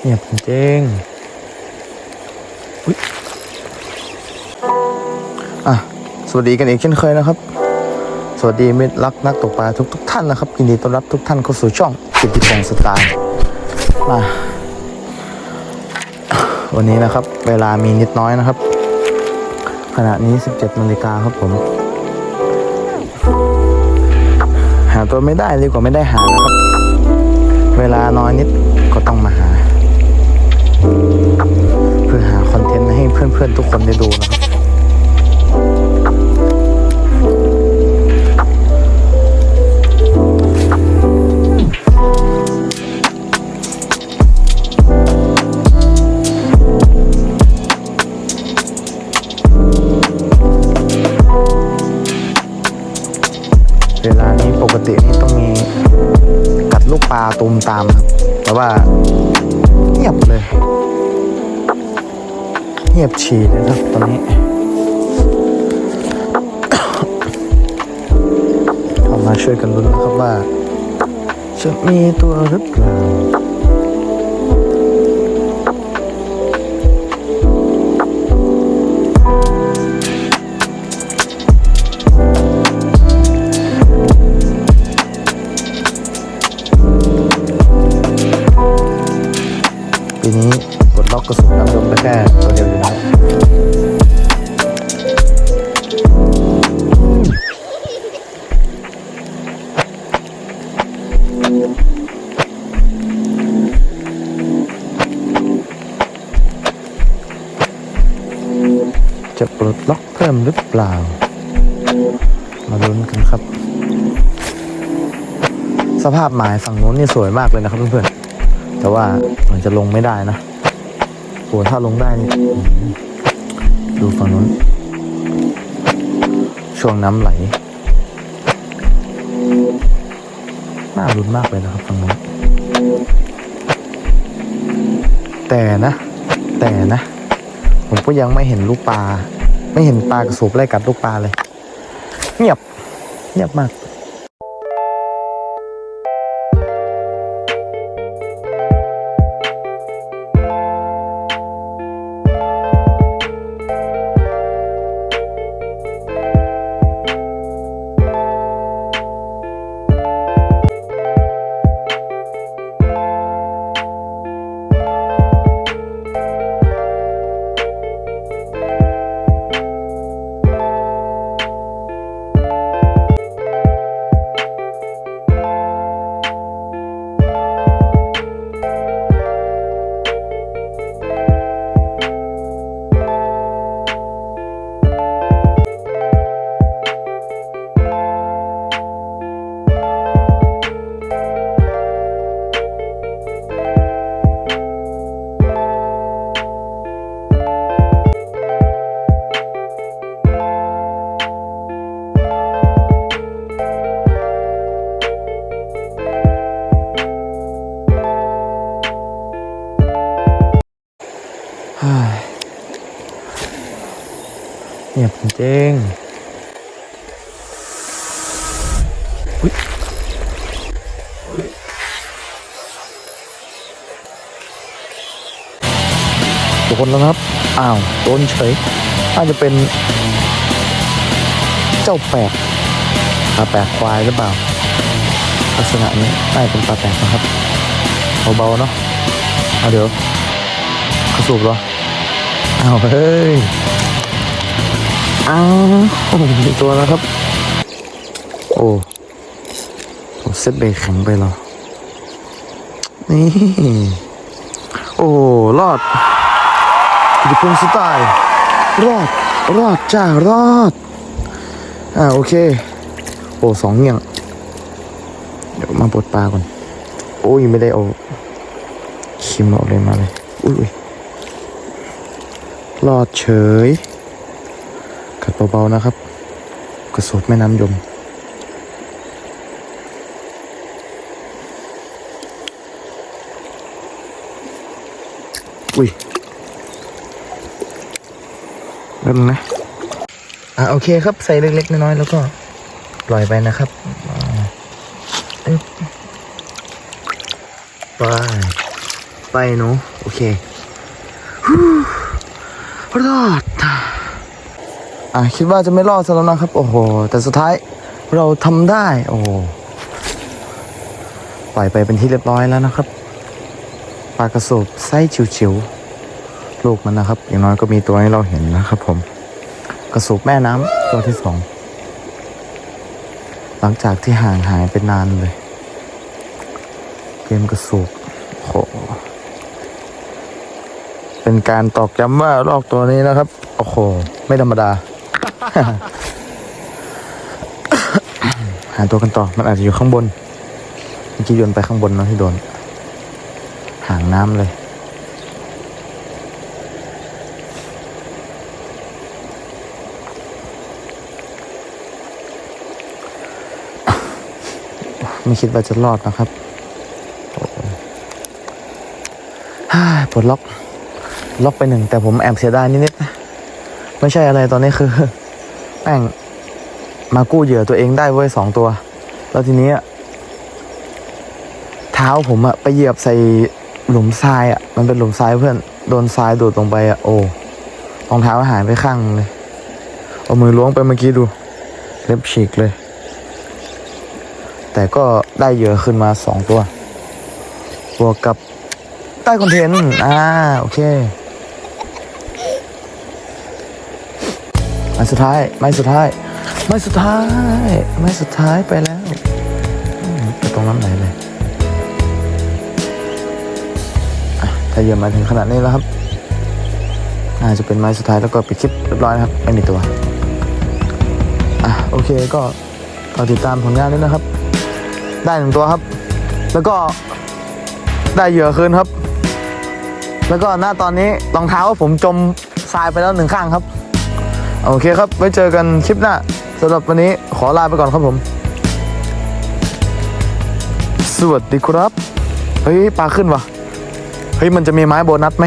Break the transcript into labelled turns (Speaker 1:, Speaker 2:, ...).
Speaker 1: เงียบจริงอะ สวัสดีกันอีกเช่นเคยนะครับ สวัสดีมิตรรักนักตกปลาทุกทุกท่านนะครับยินดีต้อนรับทุกท่านเข้าสู่ช่องกิตติพงศ์สไตล์มาวันนี้นะครับ เวลามีนิดน้อยนะครับ ขณะนี้ 17นาฬิกาครับผม หาตัวไม่ได้ดีกว่าไม่ได้หานะครับ เวลาน้อยนิดก็ต้องมาหา เพื่อหาคอนเทนต์ให้เพื่อนๆทุกคนได้ดูนะครับ เวลานี้ปกตินี่ต้องมีกัดลูกปลาตูมตามครับ แต่ว่าเงียบเลย เงียบฉี่เลยครับตอนนี้เรามาช่วยกันลุ้นนะครับว่า จะมีตัวหรือเปล่า แค่ตัวเดียวอยู่แล้วจะปลดล็อกเพิ่มหรือเปล่า มาลุ้นกันครับ สภาพหมายฝั่งนู้นนี่สวยมากเลยนะครับเพื่อนๆ แต่ว่ามันจะลงไม่ได้นะ โหถ้าลงได้นี่ดูฝั่งนู้น ช่วงน้ำไหล น่ารุนมากเลยนะครับฝั่งนู้น แต่นะ แต่นะ ผมก็ยังไม่เห็นลูกปลา ไม่เห็นปลากระสูบไล่กัดลูกปลาเลย เงียบ เงียบมาก เงียบจริงอุ๊ยโดนแล้วครับ อ้าว โดนเฉยน่าจะเป็น เจ้าแปลกปลาแปลกควายหรือเปล่า ลักษณะนี้น่าจะเป็นปลาแปลกนะครับ เบาๆเนาะเอาเดี๋ยวกระสูบเหรออ้าวเฮ้ย อ้าวโอ้โหมีตัวแล้วครับ โอ้ผมเซตเบรกแข็งไปเหรอ นี่ โอ้รอดกิติพงศ์สไตล์รอด รอดจ้ารอด อ่าโอเค โอ้สองเงี้ยงเดี๋ยวมาปลดปลาก่อน โอ้ยไม่ได้เอาคิมเอาเลยมาเลย อุ้ยรอดเฉย กัดเบาๆนะครับ กระสุดแม่น้ำยม อุ้ยแป๊บนึงนะ อะโอเคครับใส่เล็กๆน้อยๆแล้วก็ปล่อยไปนะครับไป ไปหนูโอเคฮู้รอด อะคิดว่าจะไม่รอดซะแล้วนะครับ โอ้โห แต่สุดท้ายเราทำได้ โอ้ปล่อยไปเป็นที่เรียบร้อยแล้วนะครับปลากระสบไส้จิ๋วๆลูกมันนะครับ อย่างน้อยก็มีตัวให้เราเห็นนะครับผมกระสบแม่น้ำตัวที่สองหลังจากที่ห่างหายไปนานเลยเกมกระสูบโหเป็นการตอกย้ำว่าลอกตัวนี้นะครับ โอ้โห ไม่ธรรมดา หาตัวกันต่อ มันอาจจะอยู่ข้างบนเมื่อกี้โยนไปข้างบนเนอะที่โดน ห่างน้ำเลย ไม่คิดว่าจะรอดนะครับปลดล็อก ล็อกไปหนึ่ง แต่ผมแอบเสียดายนิดๆไม่ใช่อะไรตอนนี้คือ ม่งมากู้เหยื่อตัวเองได้เว้ยสองตัว แล้วทีนี้เท้าผมอะไปเหยียบใส่หลุมทรายอะมันเป็นหลุมทรายเพื่อนโดนทรายดูดลงไปอะโอ้รองเท้าหายไปข้างหนึ่งเลยเอามือล้วงไปเมื่อกี้ดู เล็บฉีกเลย แต่ก็ได้เหยื่อขึ้นมาสองตัว บวกกับใต้คอนเทนต์อ่าโอเค ไม้สุดท้าย ไม้สุดท้าย ไม้สุดท้าย ไม้สุดท้ายไปแล้วไปตรงนั้นไหนเลยถ้าเยื่อมาถึงขนาดนี้แล้วครับ น่าจะเป็นไม้สุดท้ายแล้วก็ปิดคลิปเรียบร้อยนะครับ ไม่มีตัว อะโอเคก็รอติดตามผลงานด้วยนะครับ ได้หนึ่งตัวครับ แล้วก็ได้เหยื่อคืนครับ แล้วก็หน้าตอนนี้รองเท้าผมจมทรายไปแล้วหนึ่งข้างครับ โอเคครับ ไว้เจอกันคลิปหน้าสำหรับวันนี้ขอลาไปก่อนครับผม สวัสดีครับ เฮ้ยปลาขึ้นวะเฮ้ยมันจะมีไม้โบนัสไหม